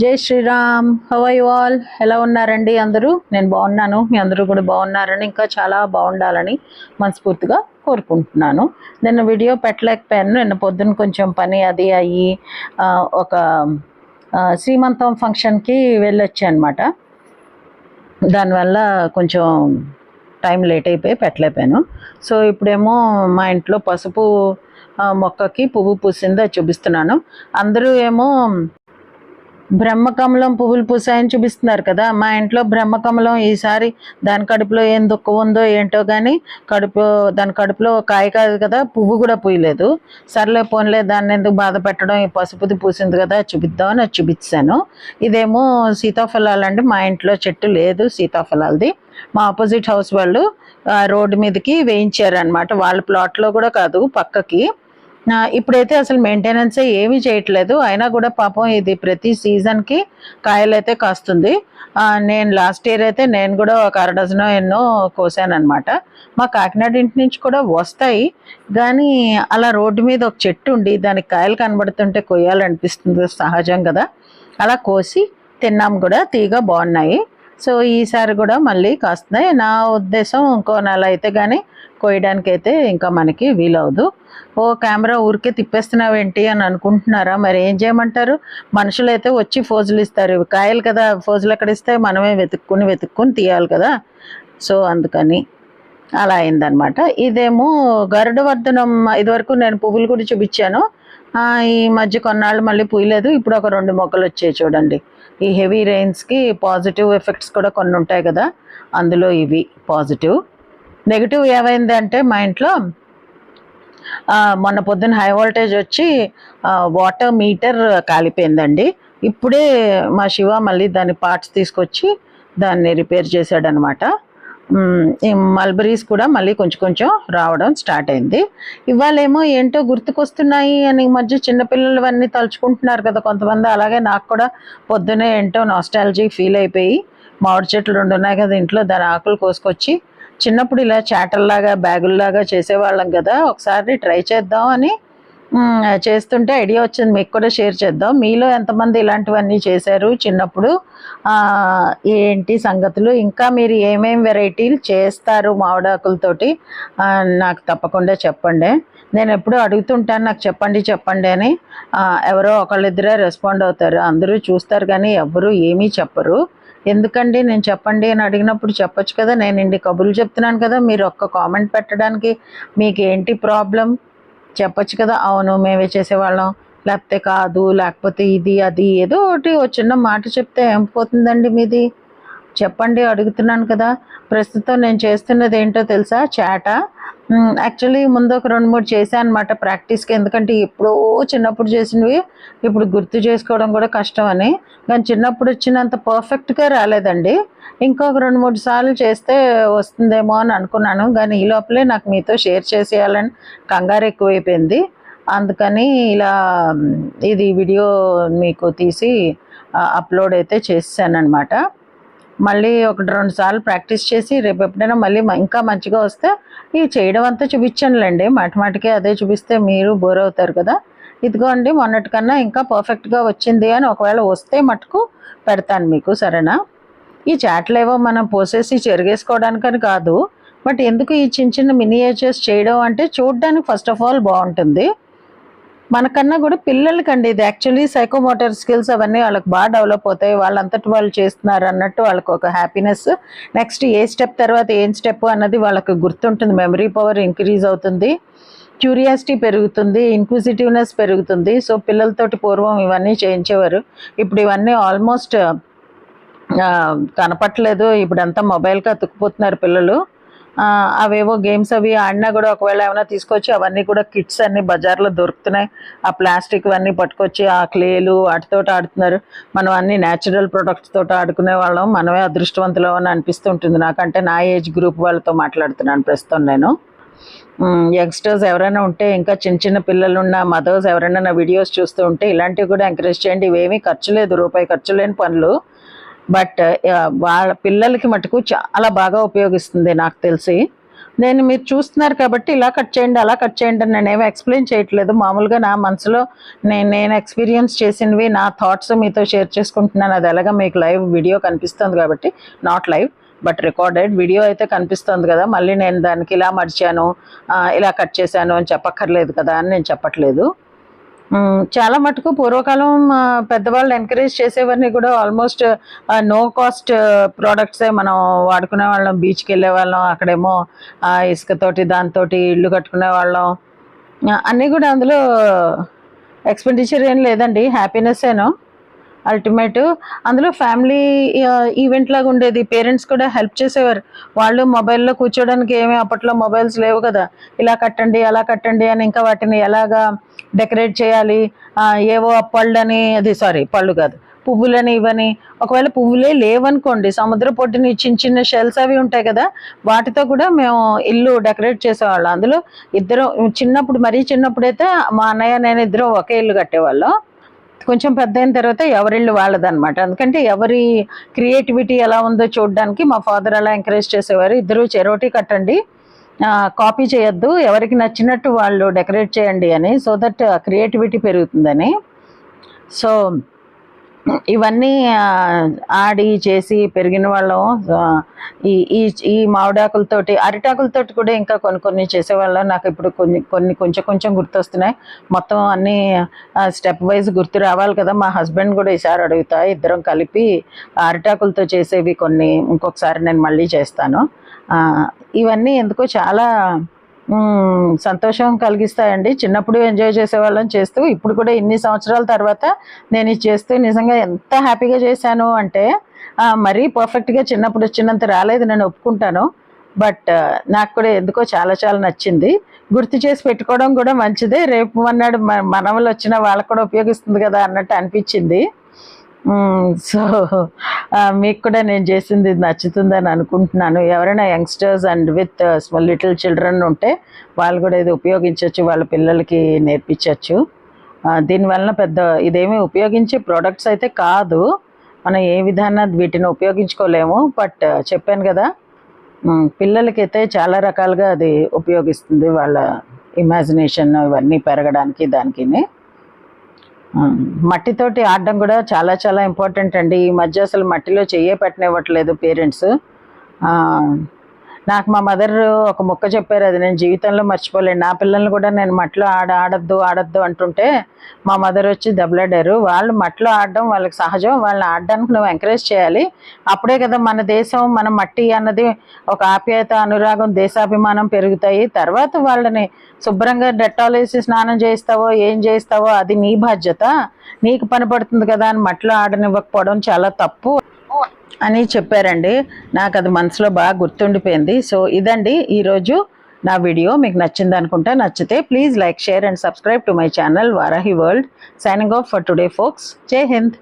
జై శ్రీరామ్. హవై వాల్ ఎలా ఉన్నారండి? అందరూ? నేను బాగున్నాను. మీ అందరూ కూడా బాగున్నారని ఇంకా చాలా బాగుండాలని మనస్ఫూర్తిగా కోరుకుంటున్నాను. నిన్న వీడియో పెట్టలేకపోయాను. నిన్న పొద్దున్న కొంచెం పని అది అయ్యి ఒక శ్రీమంతం ఫంక్షన్కి వెళ్ళొచ్చా అనమాట దానివల్ల కొంచెం టైం లేట్ అయిపోయి పెట్టలేకపోయాను. సో ఇప్పుడేమో మా ఇంట్లో పసుపు మొక్కకి పువ్వు పూసింది చూపిస్తున్నాను. అందరూ ఏమో బ్రహ్మకమలం పువ్వులు పూసాయని చూపిస్తున్నారు కదా మా ఇంట్లో బ్రహ్మకమలం ఈసారి దాని కడుపులో ఏం దుఃఖం ఉందో ఏంటో కానీ కడుపు దాని కడుపులో కాయ కాదు కదా పువ్వు కూడా పూయలేదు. సర్లే పోన్లే దాన్ని ఎందుకు బాధ పెట్టడం? ఈ పసుపుది పూసింది కదా చూపిద్దామని అది చూపించాను. ఇదేమో సీతాఫలాలండి మా ఇంట్లో చెట్టు లేదు సీతాఫలాలది. మా ఆపోజిట్ హౌస్ వాళ్ళు రోడ్డు మీదకి వేయించారు అనమాట వాళ్ళ ప్లాట్లో కూడా కాదు పక్కకి. ఇప్పుడైతే అసలు మెయింటెనెన్స్ ఏమీ చేయట్లేదు. అయినా కూడా పాపం ఇది ప్రతి సీజన్కి కాయలైతే కాస్తుంది. నేను లాస్ట్ ఇయర్ అయితే నేను కూడా ఒక అర డజన్ ఎన్నో కోసానమాట మా కాకినాడ ఇంటి నుంచి కూడా వస్తాయి. కానీ అలా రోడ్డు మీద ఒక చెట్టు ఉండి దానికి కాయలు కనబడుతుంటే కొయ్యాలనిపిస్తుంది సహజం కదా. అలా కోసి తిన్నాం కూడా తీగ బాగున్నాయి. సో ఈసారి కూడా మళ్ళీ కాస్తున్నాయి. నా ఉద్దేశం ఇంకో నెల అయితే కానీ కోయడానికి అయితే ఇంకా మనకి వీలవదు ఓ కెమెరా ఊరికే తిప్పేస్తున్నావేంటి అని అనుకుంటున్నారా? మరి ఏం చేయమంటారు? మనుషులు అయితే వచ్చి ఫోజులు ఇస్తారు. కాయలు కదా ఫోజులు ఎక్కడ ఇస్తే మనమే వెతుక్కుని వెతుక్కుని తీయాలి కదా. సో అందుకని అలా అయిందనమాట ఇదేమో గరుడవర్ధనం ఇదివరకు నేను పువ్వులు కూడా చూపించాను. ఈ మధ్య కొన్నాళ్ళు మళ్ళీ పూయలేదు. ఇప్పుడు ఒక రెండు మొక్కలు వచ్చాయి చూడండి. ఈ హెవీ రెయిన్స్కి పాజిటివ్ ఎఫెక్ట్స్ కూడా కొన్ని ఉంటాయి కదా అందులో ఇవి పాజిటివ్. నెగిటివ్ ఏమైంది అంటే మా ఇంట్లో మొన్న పొద్దున్న హై వోల్టేజ్ వచ్చి వాటర్ మీటర్ కాలిపోయిందండి. ఇప్పుడే మా శివ మళ్ళీ దాని పార్ట్స్ తీసుకొచ్చి దాన్ని రిపేర్ చేశాడనమాట. మల్బరీస్ కూడా మళ్ళీ కొంచెం కొంచెం రావడం స్టార్ట్ అయింది. ఇవాళేమో ఏంటో గుర్తుకొస్తున్నాయి అని ఈ మధ్య చిన్నపిల్లలు అన్నీ తలుచుకుంటున్నారు కదా కొంతమంది. అలాగే నాకు కూడా పొద్దునే ఏంటో నాస్టాలజీ ఫీల్ అయిపోయి మామిడి చెట్లు రెండు ఉన్నాయి కదా ఇంట్లో దాని ఆకులు కోసుకొచ్చి చిన్నప్పుడు ఇలా చాటల్లాగా బ్యాగుల్లాగా చేసేవాళ్ళం కదా. ఒకసారి ట్రై చేద్దాం అని చేస్తుంటే ఐడియా వచ్చింది. మీకు కూడా షేర్ చేద్దాం. మీలో ఎంతమంది ఇలాంటివన్నీ చేశారు చిన్నప్పుడు? ఏంటి సంగతులు? ఇంకా మీరు ఏమేమి వెరైటీలు చేస్తారు మామిడాకులతోటి? నాకు తప్పకుండా చెప్పండి. నేను ఎప్పుడూ అడుగుతుంటాను నాకు చెప్పండి చెప్పండి అని. ఎవరో ఒకళ్ళిద్దరే రెస్పాండ్ అవుతారు. అందరూ చూస్తారు కానీ ఎవరు ఏమీ చెప్పరు. ఎందుకండి నేను చెప్పండి అని అడిగినప్పుడు చెప్పొచ్చు కదా? నేను ఇండి కబుర్లు చెప్తున్నాను కదా? మీరు ఒక్క కామెంట్ పెట్టడానికి మీకు ఏంటి ప్రాబ్లం చెప్పొచ్చు కదా అవును మేమే చేసేవాళ్ళం. లేకపోతే కాదు లేకపోతే ఇది అది ఏదో ఒకటి ఓ చిన్న మాట చెప్తే ఏం పోతుందండి మీది? చెప్పండి అడుగుతున్నాను కదా. ప్రస్తుతం నేను చేస్తున్నది ఏంటో తెలుసా చాట? యాక్చువల్లీ ముందు ఒక రెండు మూడు చేశాను అనమాట ప్రాక్టీస్కి ఎందుకంటే ఎప్పుడో చిన్నప్పుడు చేసినవి ఇప్పుడు గుర్తు చేసుకోవడం కూడా కష్టం అని. కానీ చిన్నప్పుడు వచ్చినంత పర్ఫెక్ట్గా రాలేదండి. ఇంకొక రెండు మూడు సార్లు చేస్తే వస్తుందేమో అని అనుకున్నాను. కానీ ఈ లోపలే నాకు మీతో షేర్ చేసేయాలని కంగారు ఎక్కువైపోయింది. అందుకని ఇలా ఇది వీడియో మీకు తీసి అప్లోడ్ అయితే చేసాను అనమాట మళ్ళీ ఒకటి రెండు సార్లు ప్రాక్టీస్ చేసి రేపు ఎప్పుడైనా మళ్ళీ ఇంకా మంచిగా వస్తే ఇవి చేయడం అంతా చూపించానులేండి. మాటిమాటికి అదే చూపిస్తే మీరు బోర్ అవుతారు కదా. ఇదిగోండి మొన్నటికన్నా ఇంకా పర్ఫెక్ట్గా వచ్చింది అని ఒకవేళ వస్తే మటుకు పెడతాను మీకు సరేనా? ఈ చాట్లు ఏవో మనం పోసేసి చెరిగేసుకోవడానికని కాదు బట్ ఎందుకు ఈ చిన్న చిన్న మినియేచర్స్ చేయడం అంటే చూడడానికి ఫస్ట్ ఆఫ్ ఆల్ బాగుంటుంది. మనకన్నా కూడా పిల్లలకండి ఇది. యాక్చువల్లీ సైకోమోటర్ స్కిల్స్ అవన్నీ వాళ్ళకి బాగా డెవలప్ అవుతాయి. వాళ్ళంతటి వాళ్ళు చేస్తున్నారు అన్నట్టు వాళ్ళకి ఒక హ్యాపీనెస్ నెక్స్ట్ ఏ స్టెప్ తర్వాత ఏం స్టెప్ అన్నది వాళ్ళకి గుర్తుంటుంది. మెమరీ పవర్ ఇంక్రీజ్ అవుతుంది. క్యూరియాసిటీ పెరుగుతుంది. ఇన్క్విజిటివ్నెస్ పెరుగుతుంది. సో పిల్లలతోటి పూర్వం ఇవన్నీ చేయించేవారు. ఇప్పుడు ఇవన్నీ ఆల్మోస్ట్ కనపట్లేదు. ఇప్పుడంతా మొబైల్కి అతుక్కుపోతున్నారు పిల్లలు. అవేవో గేమ్స్ అవి ఆడినా కూడా ఒకవేళ ఏమైనా తీసుకొచ్చి అవన్నీ కూడా కిట్స్ అన్ని బజార్లో దొరుకుతున్నాయి. ఆ ప్లాస్టిక్ అన్నీ పట్టుకొచ్చి ఆ క్లేలు వాటితో ఆడుతున్నారు. మనం అన్ని న్యాచురల్ ప్రొడక్ట్స్ తోటి ఆడుకునే వాళ్ళం. మనమే అదృష్టవంతులం అని అనిపిస్తుంటుంది నాకంటే. నా ఏజ్ గ్రూప్ వాళ్ళతో మాట్లాడుతున్నాను ప్రస్తుతం నేను. యంగ్స్టర్స్ ఎవరైనా ఉంటే ఇంకా చిన్న చిన్న పిల్లలు ఉన్న మదర్స్ ఎవరైనా నా వీడియోస్ చూస్తూ ఉంటే ఇలాంటివి కూడా ఎంకరేజ్ చేయండి. ఇవేమీ ఖర్చు లేదు రూపాయి ఖర్చు లేని పనులు. బట్ వాళ్ళ పిల్లలకి మటుకు చాలా బాగా ఉపయోగిస్తుంది నాకు తెలిసి. నేను మీరు చూస్తున్నారు కాబట్టి ఇలా కట్ చేయండి అలా కట్ చేయండి అని నేనేమి ఎక్స్ప్లెయిన్ చేయట్లేదు. మామూలుగా నా మనసులో నేను నేను ఎక్స్పీరియన్స్ చేసినవి నా థాట్స్ మీతో షేర్ చేసుకుంటున్నాను. అది ఎలాగా మీకు లైవ్ వీడియో కనిపిస్తుంది కాబట్టి not live but recorded video అయితే కనిపిస్తుంది కదా. మళ్ళీ నేను దానికి ఇలా మర్చాను ఇలా కట్ చేశాను అని చెప్పక్కర్లేదు కదా అని నేను చెప్పట్లేదు. చాలా మటుకు పూర్వకాలం పెద్దవాళ్ళు ఎంకరేజ్ చేసేవన్నీ కూడా ఆల్మోస్ట్ నో కాస్ట్ ప్రోడక్ట్సే మనం వాడుకునే వాళ్ళం. బీచ్కి వెళ్ళే వాళ్ళం అక్కడేమో ఆ, ఇసుకతోటి దాంతో ఇల్లు కట్టుకునే వాళ్ళం. అన్నీ కూడా అందులో ఎక్స్పెండిచర్ ఏం లేదండి హ్యాపీనెస్ ఏనో. అల్టిమేట్ అందులో ఫ్యామిలీ ఈవెంట్ లాగా ఉండేది. పేరెంట్స్ కూడా హెల్ప్ చేసేవారు. వాళ్ళు మొబైల్లో కూర్చోడానికి ఏమీ అప్పట్లో మొబైల్స్ లేవు కదా. ఇలా కట్టండి అలా కట్టండి అని ఇంకా వాటిని ఎలాగా డెకరేట్ చేయాలి ఏవో పళ్ళని అది సారీ పళ్ళు కాదు పువ్వులని ఇవని. ఒకవేళ పువ్వులే లేవనుకోండి సముద్ర పొట్టిని చిన్న చిన్న షెల్స్ అవి ఉంటాయి కదా వాటితో కూడా మేము ఇల్లు డెకరేట్ చేసేవాళ్ళం. అందులో ఇద్దరు చిన్నప్పుడు మరీ చిన్నప్పుడు అయితే మా అన్నయ్య నేను ఇద్దరం ఒకే ఇల్లు కట్టేవాళ్ళం. కొంచెం పెద్ద అయిన తర్వాత ఎవరిళ్ళు వాళ్ళదనమాట. ఎందుకంటే ఎవరి క్రియేటివిటీ ఎలా ఉందో చూడడానికి మా ఫాదర్ అలా ఎంకరేజ్ చేసేవారు. ఇద్దరు చెరోటి కట్టండి కాపీ చేయొద్దు. ఎవరికి నచ్చినట్టు వాళ్ళు డెకరేట్ చేయండి అని సో దట్ క్రియేటివిటీ పెరుగుతుందని. సో ఇవన్నీ ఆడి చేసి పెరిగిన వాళ్ళం. ఈ ఈ ఈ మామిడాకులతోటి అరిటాకులతోటి కూడా ఇంకా కొన్ని కొన్ని చేసేవాళ్ళం. నాకు ఇప్పుడు కొన్ని కొన్ని కొంచెం కొంచెం గుర్తొస్తున్నాయి. మొత్తం అన్నీ స్టెప్ వైజ్ గుర్తు రావాలి కదా. మా హస్బెండ్ కూడా ఈసారి అడుగుతా ఇద్దరం కలిపి అరిటాకులతో చేసేవి కొన్ని ఇంకొకసారి నేను మళ్ళీ చేస్తాను. ఇవన్నీ ఎందుకో చాలా సంతోషం కలిగిస్తాయండి. చిన్నప్పుడు ఎంజాయ్ చేసేవాళ్ళం చేస్తూ ఇప్పుడు కూడా ఇన్ని సంవత్సరాల తర్వాత నేను ఇది చేస్తూ నిజంగా ఎంత హ్యాపీగా చేశాను అంటే మరీ పర్ఫెక్ట్గా చిన్నప్పుడు వచ్చినంత రాలేదు నేను ఒప్పుకుంటాను. బట్ నాకు కూడా ఎందుకో చాలా చాలా నచ్చింది. గుర్తు చేసి పెట్టుకోవడం కూడా మంచిదే. రేపు అన్నాడు మనవలు వచ్చిన వాళ్ళకు కూడా ఉపయోగిస్తుంది కదా అన్నట్టు అనిపించింది. సో మీకు కూడా నేను చేసింది ఇది నచ్చుతుందని అనుకుంటున్నాను. ఎవరైనా youngsters and with small little children ఉంటే వాళ్ళు కూడా ఇది ఉపయోగించవచ్చు వాళ్ళ పిల్లలకి నేర్పించవచ్చు దీనివలన పెద్ద ఇదేమీ ఉపయోగించే ప్రోడక్ట్స్ అయితే కాదు. మనం ఏ విధాన వీటిని ఉపయోగించుకోలేము. బట్ చెప్పాను కదా పిల్లలకైతే చాలా రకాలుగా అది ఉపయోగిస్తుంది వాళ్ళ ఇమాజినేషన్ ఇవన్నీ పెరగడానికి దానికి మట్టితోటి ఆడడం కూడా చాలా చాలా ఇంపార్టెంట్ అండి. ఈ మధ్య అసలు మట్టిలో చెయ్యే పెట్టనివ్వట్లేదు పేరెంట్స్. నాకు మా మదర్ ఒక మొక్క చెప్పారు అది నేను జీవితంలో మర్చిపోలేను. నా పిల్లల్ని కూడా నేను మట్టిలో ఆడ ఆడద్దు ఆడద్దు అంటుంటే మా మదర్ వచ్చి దెబ్బలాడారు. వాళ్ళు మట్టిలో ఆడడం వాళ్ళకి సహజం వాళ్ళని ఆడడానికి నువ్వు ఎంకరేజ్ చేయాలి. అప్పుడే కదా మన దేశం మన మట్టి అన్నది ఒక ఆప్యాయత అనురాగం దేశాభిమానం పెరుగుతాయి. తర్వాత వాళ్ళని శుభ్రంగా డెటాల్ వేసి స్నానం చేయిస్తావో ఏం చేయిస్తావో అది నీ బాధ్యత. నీకు పని పడుతుంది కదా అని మట్టిలో ఆడనివ్వకపోవడం చాలా తప్పు. అని చెప్పారండి. నాకు అది మనసులో బాగా గుర్తుండిపోయింది. సో ఇదండి ఈరోజు నా వీడియో. మీకు నచ్చింది అనుకుంటా నచ్చితే please like share and subscribe to my channel Varahi world. Signing off for today folks. Jai Hind.